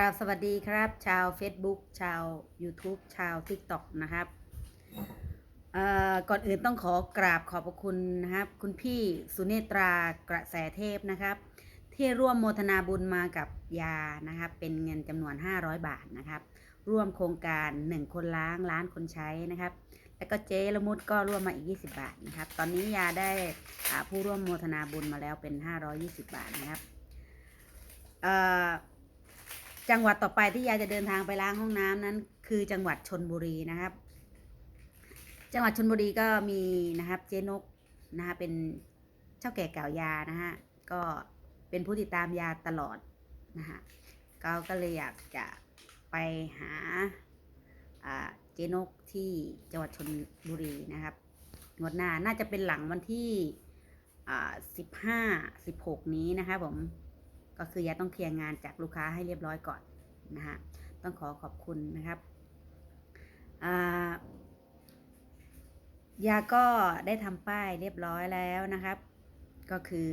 ครับสวัสดีครับ ชาว Facebook ชาว YouTube ชาว TikTok นะครับเอ่อก่อนอื่นต้องขอกราบขอบพระคุณนะครับ คุณพี่สุเนตรากระแสเทพนะครับ ที่ร่วมโมทนาบุญมากับยานะครับ เป็นเงินจำนวน 500 บาทนะครับ ร่วมโครงการ 1 คนล้างล้านคนใช้นะครับ แล้วก็เจ๊ละมุดก็ร่วมมาอีก 20 บาทนะครับ ตอนนี้ยาได้ผู้ร่วมโมทนาบุญมาแล้วเป็น 520 บาทนะครับเอ่อ จังหวัดต่อไปที่ยายจะเดินทางไปล้างห้องน้ำนั้น คือจังหวัดชนบุรีนะครับ จังหวัดชนบุรีก็มีนะครับ เจนกนะคะเป็นเจ้าแก่เก่ายานะฮะก็เป็นผู้ติดตามยาตลอดนะฮะก็ก็เลยอยากจะไปหาเจนกที่จังหวัดชนบุรีนะครับงวดหน้าน่าจะเป็นหลังวันที่สิบห้าสิบหกนี้นะครับผม ก็คือยาต้องเคลียร์งานจากลูกค้าให้เรียบร้อยก่อนนะฮะต้องขอขอบคุณนะครับยาก็ได้ทำป้ายเรียบร้อยแล้วนะครับ ก็คือ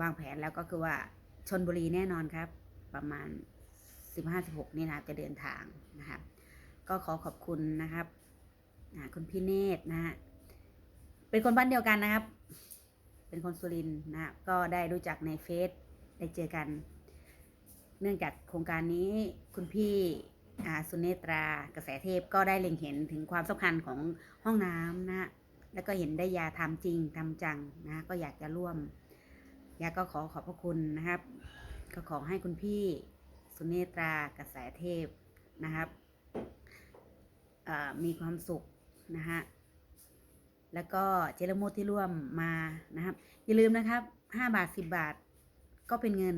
วางแผนแล้วก็คือว่าชนบุรีแน่นอนครับ ประมาณ 15-16 นี่นะจะเดินทางนะครับ ก็ขอขอบคุณนะครับคุณพี่เนตรนะฮะเป็นคนบ้านเดียวกันนะครับ เป็นคนสุรินทร์นะก็ได้รู้จักในเฟซ ได้เจอกัน เนื่องจากโครงการนี้คุณพี่อาสุเนตรากระแสเทพก็ได้เล็งเห็นถึงความสำคัญของห้องน้ำนะฮะแล้วก็เห็นได้ยาทำจริงทำจังนะฮะก็อยากจะร่วมยาก็ขอขอบพระคุณนะครับ ก็ขอให้คุณพี่สุเนตรากระแสเทพนะครับมีความสุขนะฮะแล้วก็เจรโมดที่ร่วมมานะครับ อย่าลืมนะครับ 5 บาท 10 บาท ก็เป็นเงิน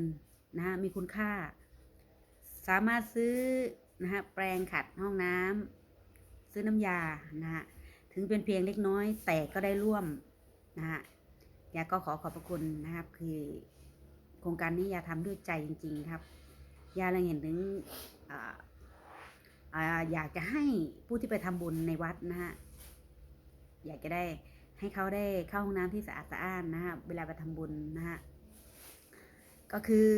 นะฮะมีคุณค่า สามารถซื้อนะฮะแปรงขัดห้องน้ำซื้อน้ำยานะฮะถึงเป็นเพียงเล็กน้อย แต่ก็ได้ร่วมนะฮะยาก็ขอขอบพระคุณนะครับ คือโครงการนี้ยาทำด้วยใจจริง ๆ ครับ ยาเราเห็นถึงอ่าอ่าอยากจะให้ผู้ที่ไปทำบุญในวัดนะฮะอยากจะได้ให้เขาได้เข้าห้องน้ำที่สะอาดสะอ้านนะฮะเวลาไปทำบุญนะฮะ ก็คือ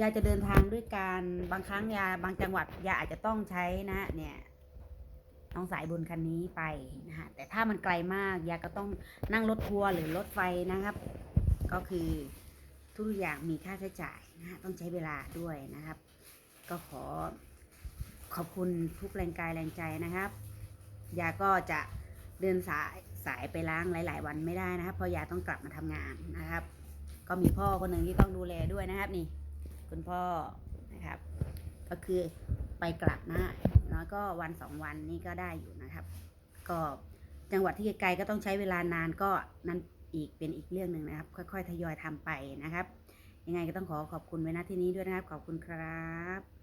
ยาจะเดินทางด้วยการบางครั้งยาบางจังหวัดยาอาจจะต้องใช้นะ เนี่ยน้องสายบุญคันนี้ไปนะฮะแต่ถ้ามันไกลมากยาก็ต้องนั่งรถทัวร์หรือรถไฟนะครับ ก็คือทุกอย่างมีค่าใช้จ่ายนะฮะต้องใช้เวลาด้วยนะครับ ก็ขอขอบคุณทุกแรงกายแรงใจนะครับ ยาก็จะเดินสายสายไปล้างหลาย ๆ วันไม่ได้นะครับเพราะยาต้องกลับมาทำงานนะครับ ก็มีพ่อคนหนึ่งที่ต้องดูแลด้วยนะครับนี่ คุณพ่อนะครับ ก็คือไปกลับนะแล้วก็วันสองวันนี่ก็ได้อยู่นะครับ ก็จังหวัดที่ไกลก็ต้องใช้เวลานานก็นั่นอีกเป็นอีกเรื่องหนึ่งนะครับ ค่อย ๆ ทยอยทำไปนะครับ ยังไงก็ต้องขอขอบคุณไว้ณที่นี้ด้วยนะครับ ขอบคุณครับ